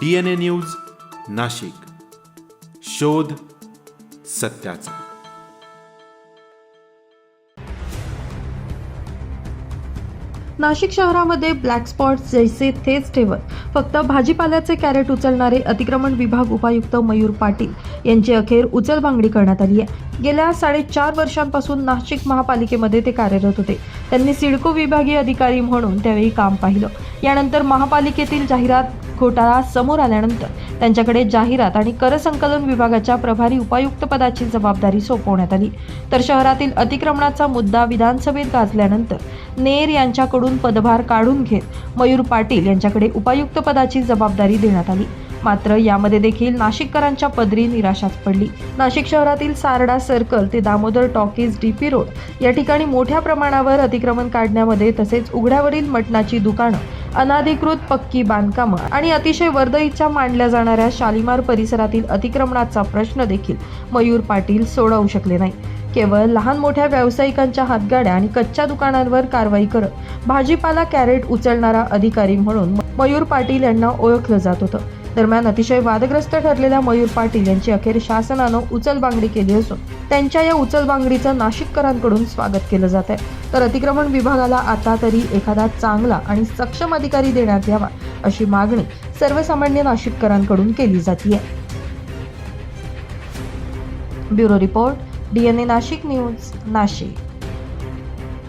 D N A news Nashik. शोध सत्याचा. नाशिक शहरामध्ये ब्लॅक स्पॉट जैसे थेच ठेवत फक्त भाजीपाल्याचे कॅरेट उचलणारे अतिक्रमण विभाग उपायुक्त मयूर पाटील यांची अखेर उचलबांगडी करण्यात आली आहे. गेल्या साडेचार वर्षांपासून नाशिक महापालिकेमध्ये ते कार्यरत होते. त्यांनी सिडको विभागीय अधिकारी म्हणून त्यावेळी काम पाहिलं. यानंतर महापालिकेतील जाहिरात घोटाळा समोर आल्यानंतर त्यांच्याकडे जाहिरात आणि कर संकलन विभागाच्या प्रभारी उपायुक्त पदाची जबाबदारी सोपवण्यात आली. तर शहरातील अतिक्रमणाचा मुद्दा विधानसभेत गाजल्यानंतर नेर यांच्याकडून पदभार काढून घेत मयूर पाटील यांच्याकडे उपायुक्त पदाची जबाबदारी देण्यात आली. मात्र यामध्ये देखील नाशिककरांच्या पदरी निराशाच पडली. नाशिक शहरातील सारडा सर्कल ते दामोदर टॉकीज डीपी रोड या ठिकाणी मोठ्या प्रमाणावर अतिक्रमण काढण्यामध्ये तसेच उघड्यावरील मटणाची दुकानं अनाधिकृत पक्की बांधकामं आणि अतिशय वर्दईच्या मांडल्या जाणाऱ्या शालिमार परिसरातील अतिक्रमणाचा प्रश्न देखील मयूर पाटील सोडवू शकले नाही. केवळ लहान मोठ्या व्यावसायिकांच्या हातगाड्या आणि कच्च्या दुकानांवर कारवाई करत भाजीपाला कॅरेट उचलणारा अधिकारी म्हणून मयूर पाटील यांना ओळखलं जात होतं. दरम्यान अतिशय वादग्रस्त ठरलेल्या मयूर पाटील यांची अखेर शासनानं उचलबांगडी केली असून त्यांच्या या उचलबांगडीचं नाशिककरांकडून स्वागत केलं जात आहे तर अतिक्रमण विभागाला आता तरी एखादा चांगला आणि सक्षम अधिकारी देण्यात यावा अशी मागणी सर्वसामान्य नाशिककरांकडून केली जाते bureau report DNA Nashik news Nashik.